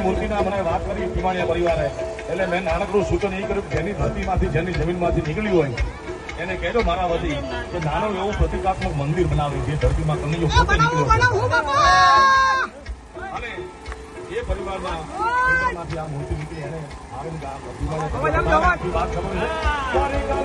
મને વાત કરી ટીમાણીયા પરિવારે. એટલે મેં નાનકડું સૂચન એ કર્યું જેની ધરતીમાંથી જેની જમીનમાંથી નીકળી હોય એને કહેજો મારા વતી કે નાનું એવું પ્રતિકાત્મક મંદિર બનાવી જે ધરતીમાં કનૈયો પોતે નીકળ્યો અને એ પરિવારમાં આ મૂર્તિ નીકળી એને આનંદ આ ટીમાણીયા પરિવારને આખી વાત ખબર છે.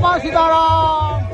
巴西达啦。